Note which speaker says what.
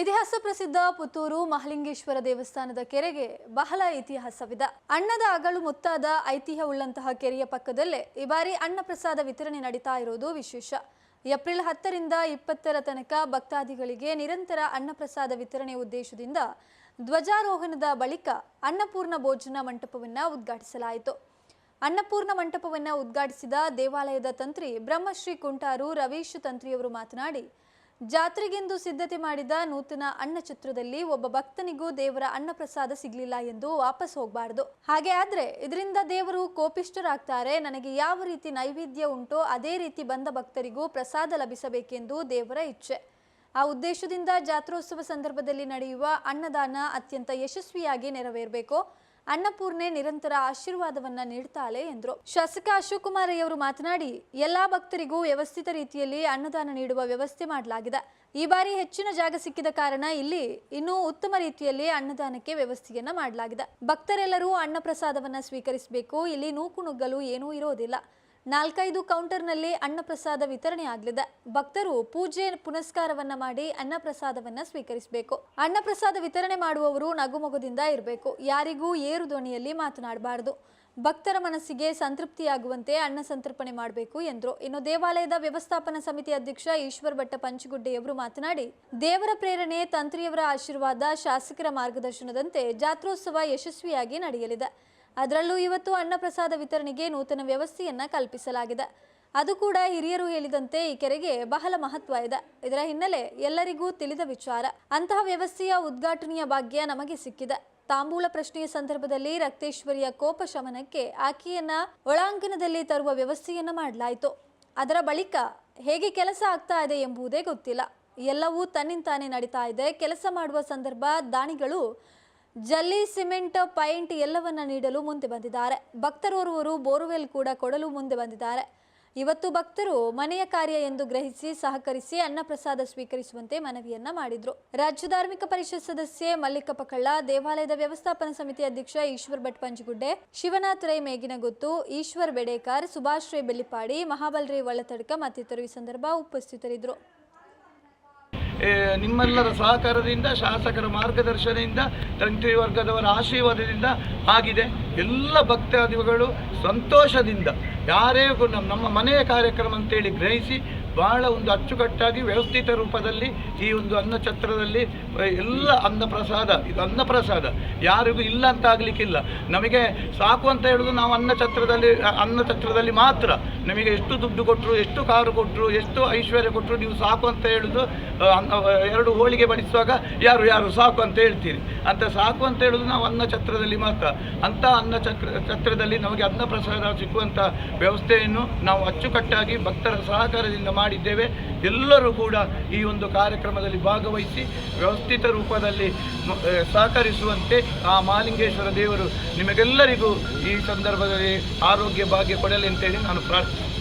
Speaker 1: ಇತಿಹಾಸ ಪ್ರಸಿದ್ಧ ಪುತ್ತೂರು ಮಹಲಿಂಗೇಶ್ವರ ದೇವಸ್ಥಾನದ ಕೆರೆಗೆ ಬಹಳ ಇತಿಹಾಸವಿದೆ. ಅಣ್ಣದ ಅಗಳು ಮುತ್ತಾದ ಐತಿಹ್ಯ ಉಳ್ಳಂತಹ ಕೆರೆಯ ಪಕ್ಕದಲ್ಲೇ ಈ ಬಾರಿ ಅನ್ನ ಪ್ರಸಾದ ವಿತರಣೆ ನಡೀತಾ ಇರೋದು ವಿಶೇಷ. ಏಪ್ರಿಲ್ ಹತ್ತರಿಂದ ಇಪ್ಪತ್ತರ ತನಕ ಭಕ್ತಾದಿಗಳಿಗೆ ನಿರಂತರ ಅನ್ನಪ್ರಸಾದ ವಿತರಣೆ ಉದ್ದೇಶದಿಂದ ಧ್ವಜಾರೋಹಣದ ಬಳಿಕ ಅನ್ನಪೂರ್ಣ ಭೋಜನ ಮಂಟಪವನ್ನು ಉದ್ಘಾಟಿಸಲಾಯಿತು. ಅನ್ನಪೂರ್ಣ ಮಂಟಪವನ್ನು ಉದ್ಘಾಟಿಸಿದ ದೇವಾಲಯದ ತಂತ್ರಿ ಬ್ರಹ್ಮಶ್ರೀ ಕುಂಟಾರು ರವೀಶ್ ತಂತ್ರಿಯವರು ಮಾತನಾಡಿ ಜಾತ್ರೆಗೆಂದು ಸಿದ್ಧತೆ ಮಾಡಿದ ನೂತನ ಅನ್ನ ಚಿತ್ರದಲ್ಲಿ ಒಬ್ಬ ಭಕ್ತನಿಗೂ ದೇವರ ಅನ್ನ ಪ್ರಸಾದ ಸಿಗ್ಲಿಲ್ಲ ಎಂದು ವಾಪಸ್ ಹೋಗಬಾರದು. ಹಾಗೆ ಆದ್ರೆ ಇದರಿಂದ ದೇವರು ಕೋಪಿಷ್ಠರಾಗ್ತಾರೆ. ನನಗೆ ಯಾವ ರೀತಿ ನೈವೇದ್ಯ ಉಂಟೋ ಅದೇ ರೀತಿ ಬಂದ ಭಕ್ತರಿಗೂ ಪ್ರಸಾದ ಲಭಿಸಬೇಕೆಂದು ದೇವರ ಇಚ್ಛೆ. ಆ ಉದ್ದೇಶದಿಂದ ಜಾತ್ರೋತ್ಸವ ಸಂದರ್ಭದಲ್ಲಿ ನಡೆಯುವ ಅನ್ನದಾನ ಅತ್ಯಂತ ಯಶಸ್ವಿಯಾಗಿ ನೆರವೇರಬೇಕು. ಅನ್ನಪೂರ್ಣೆ ನಿರಂತರ ಆಶೀರ್ವಾದವನ್ನ ನೀಡ್ತಾಳೆ ಎಂದರು. ಶಾಸಕ ಅಶೋಕ್ ಕುಮಾರ್ ಅವರು ಮಾತನಾಡಿ, ಎಲ್ಲಾ ಭಕ್ತರಿಗೂ ವ್ಯವಸ್ಥಿತ ರೀತಿಯಲ್ಲಿ ಅನ್ನದಾನ ನೀಡುವ ವ್ಯವಸ್ಥೆ ಮಾಡಲಾಗಿದೆ. ಈ ಬಾರಿ ಹೆಚ್ಚಿನ ಜಾಗ ಸಿಕ್ಕಿದ ಕಾರಣ ಇಲ್ಲಿ ಇನ್ನೂ ಉತ್ತಮ ರೀತಿಯಲ್ಲಿ ಅನ್ನದಾನಕ್ಕೆ ವ್ಯವಸ್ಥೆಯನ್ನ ಮಾಡಲಾಗಿದೆ. ಭಕ್ತರೆಲ್ಲರೂ ಅನ್ನ ಪ್ರಸಾದವನ್ನ ಸ್ವೀಕರಿಸಬೇಕು, ಇಲ್ಲಿ ನೂಕು ನುಗ್ಗಲು ಏನೂ ಇರೋದಿಲ್ಲ. ನಾಲ್ಕೈದು ಕೌಂಟರ್ನಲ್ಲಿ ಅನ್ನಪ್ರಸಾದ ವಿತರಣೆ ಆಗಲಿದೆ. ಭಕ್ತರು ಪೂಜೆ ಪುನಸ್ಕಾರವನ್ನ ಮಾಡಿ ಅನ್ನಪ್ರಸಾದವನ್ನ ಸ್ವೀಕರಿಸಬೇಕು. ಅನ್ನಪ್ರಸಾದ ವಿತರಣೆ ಮಾಡುವವರು ನಗುಮೊಗದಿಂದ ಇರಬೇಕು. ಯಾರಿಗೂ ಏರು ಧ್ವನಿಯಲ್ಲಿ ಮಾತನಾಡಬಾರದು. ಭಕ್ತರ ಮನಸ್ಸಿಗೆ ಸಂತೃಪ್ತಿಯಾಗುವಂತೆ ಅನ್ನ ಸಂತರ್ಪಣೆ ಮಾಡಬೇಕು ಎಂದರು. ಇನ್ನು ದೇವಾಲಯದ ವ್ಯವಸ್ಥಾಪನಾ ಸಮಿತಿ ಅಧ್ಯಕ್ಷ ಈಶ್ವರ್ ಭಟ್ಟ ಪಂಚಗುಡ್ಡೆಯವರು ಮಾತನಾಡಿ, ದೇವರ ಪ್ರೇರಣೆ ತಂತ್ರಿಯವರ ಆಶೀರ್ವಾದ ಶಾಸಕರ ಮಾರ್ಗದರ್ಶನದಂತೆ ಜಾತ್ರೋತ್ಸವ ಯಶಸ್ವಿಯಾಗಿ ನಡೆಯಲಿದೆ. ಅದರಲ್ಲೂ ಇವತ್ತು ಅನ್ನಪ್ರಸಾದ ವಿತರಣೆಗೆ ನೂತನ ವ್ಯವಸ್ಥೆಯನ್ನ ಕಲ್ಪಿಸಲಾಗಿದೆ. ಅದು ಕೂಡ ಹಿರಿಯರು ಹೇಳಿದಂತೆ ಈ ಕೆರೆಗೆ ಬಹಳ ಮಹತ್ವ ಇದೆ. ಇದರ ಹಿನ್ನೆಲೆ ಎಲ್ಲರಿಗೂ ತಿಳಿದ ವಿಚಾರ. ಅಂತಹ ವ್ಯವಸ್ಥೆಯ ಉದ್ಘಾಟನೆಯ ಭಾಗ್ಯ ನಮಗೆ ಸಿಕ್ಕಿದೆ. ತಾಂಬೂಲ ಪ್ರಶ್ನೆಯ ಸಂದರ್ಭದಲ್ಲಿ ರಕ್ತೇಶ್ವರಿಯ ಕೋಪ ಶಮನಕ್ಕೆ ಆಕೆಯನ್ನ ಒಳಾಂಗಣದಲ್ಲಿ ತರುವ ವ್ಯವಸ್ಥೆಯನ್ನ ಮಾಡಲಾಯಿತು. ಅದರ ಬಳಿಕ ಹೇಗೆ ಕೆಲಸ ಆಗ್ತಾ ಇದೆ ಎಂಬುದೇ ಗೊತ್ತಿಲ್ಲ. ಎಲ್ಲವೂ ತನ್ನಿಂತಾನೆ ನಡೀತಾ ಇದೆ. ಕೆಲಸ ಮಾಡುವ ಸಂದರ್ಭ ದಾನಿಗಳು ಜಲ್ಲಿ ಸಿಮೆಂಟ್ ಪೈಂಟ್ ಎಲ್ಲವನ್ನ ನೀಡಲು ಮುಂದೆ ಬಂದಿದ್ದಾರೆ. ಭಕ್ತರೋರ್ವರು ಬೋರ್ವೆಲ್ ಕೂಡ ಕೊಡಲು ಮುಂದೆ ಬಂದಿದ್ದಾರೆ. ಇವತ್ತು ಭಕ್ತರು ಮನೆಯ ಕಾರ್ಯ ಎಂದು ಗ್ರಹಿಸಿ ಸಹಕರಿಸಿ ಅನ್ನಪ್ರಸಾದ ಸ್ವೀಕರಿಸುವಂತೆ ಮನವಿಯನ್ನ ಮಾಡಿದ್ರು. ರಾಜ್ಯ ಧಾರ್ಮಿಕ ಪರಿಷತ್ ಸದಸ್ಯೆ ಮಲ್ಲಿಕಪ್ಪ ಪಕಳ್ಳ ದೇವಾಲಯದ ವ್ಯವಸ್ಥಾಪನಾ ಸಮಿತಿ ಅಧ್ಯಕ್ಷ ಈಶ್ವರ್ ಭಟ್ ಪಂಚಗುಡ್ಡೆ, ಶಿವನಾಥ್ ರೈ ಮೇಗಿನಗುತ್ತು, ಈಶ್ವರ್ ಬೆಡೇಕರ್, ಸುಭಾಷ್ ರೈ ಬೆಳ್ಳಿಪಾಡಿ, ಮಹಾಬಲ್ ರೈ ಒಳತಡ್ಕ ಮತ್ತಿತರರು ಈ ಸಂದರ್ಭ ಉಪಸ್ಥಿತರಿದ್ದರು.
Speaker 2: ನಿಮ್ಮೆಲ್ಲರ ಸಹಕಾರದಿಂದ, ಶಾಸಕರ ಮಾರ್ಗದರ್ಶನದಿಂದ ತಂತ್ರಿ ವರ್ಗದವರ ಆಶೀರ್ವಾದದಿಂದ ಆಗಿದೆ. ಎಲ್ಲ ಭಕ್ತಾದಿಗಳು ಸಂತೋಷದಿಂದ ಯಾರೇ ನಮ್ಮ ನಮ್ಮ ಮನೆಯ ಕಾರ್ಯಕ್ರಮ ಅಂತೇಳಿ ಗ್ರಹಿಸಿ ಬಹಳ ಒಂದು ಅಚ್ಚುಕಟ್ಟಾಗಿ ವ್ಯವಸ್ಥಿತ ರೂಪದಲ್ಲಿ ಈ ಒಂದು ಅನ್ನಛತ್ರದಲ್ಲಿ ಛತ್ರದಲ್ಲಿ ಎಲ್ಲ ಅನ್ನ ಪ್ರಸಾದ ಇದು ಅನ್ನ ಪ್ರಸಾದ ಯಾರಿಗೂ ಇಲ್ಲ ಅಂತ ಆಗಲಿಕ್ಕಿಲ್ಲ. ನಮಗೆ ಸಾಕು ಅಂತ ಹೇಳೋದು ನಾವು ಅನ್ನ ಛತ್ರದಲ್ಲಿ ಅನ್ನ ಛತ್ರದಲ್ಲಿ ಮಾತ್ರ. ನಮಗೆ ಎಷ್ಟು ದುಡ್ಡು ಕೊಟ್ಟರು ಎಷ್ಟು ಕಾರು ಕೊಟ್ಟರು ಎಷ್ಟು ಐಶ್ವರ್ಯ ಕೊಟ್ಟರು ನೀವು ಸಾಕು ಅಂತ ಹೇಳುದು ಅನ್ನ- ಎರಡು ಹೋಳಿಗೆ ಬಡಿಸುವಾಗ ಯಾರು ಯಾರು ಸಾಕು ಅಂತ ಹೇಳ್ತೀರಿ. ಅಂತ ಸಾಕು ಅಂತ ಹೇಳೋದು ನಾವು ಅನ್ನ ಛತ್ರದಲ್ಲಿ ಮಾತ್ರ. ಅಂತ ಅನ್ನ ಛತ್ರ, ಛತ್ರದಲ್ಲಿ ನಮಗೆ ಅನ್ನ ಪ್ರಸಾದ ಸಿಕ್ಕುವಂಥ ವ್ಯವಸ್ಥೆಯನ್ನು ನಾವು ಅಚ್ಚುಕಟ್ಟಾಗಿ ಭಕ್ತರ ಸಹಕಾರದಿಂದ ಮಾಡಿದ್ದೇವೆ. ಎಲ್ಲರೂ ಕೂಡ ಈ ಒಂದು ಕಾರ್ಯಕ್ರಮದಲ್ಲಿ ಭಾಗವಹಿಸಿ ವ್ಯವಸ್ಥಿತ ರೂಪದಲ್ಲಿ ಸಹಕರಿಸುವಂತೆ ಆ ಮಾಲಿಂಗೇಶ್ವರ ದೇವರು ನಿಮಗೆಲ್ಲರಿಗೂ ಈ ಸಂದರ್ಭದಲ್ಲಿ ಆರೋಗ್ಯ ಭಾಗ್ಯ ಕೊಡಲಿ ಅಂತೇಳಿ ನಾನು ಪ್ರಾರ್ಥಿಸುತ್ತೇನೆ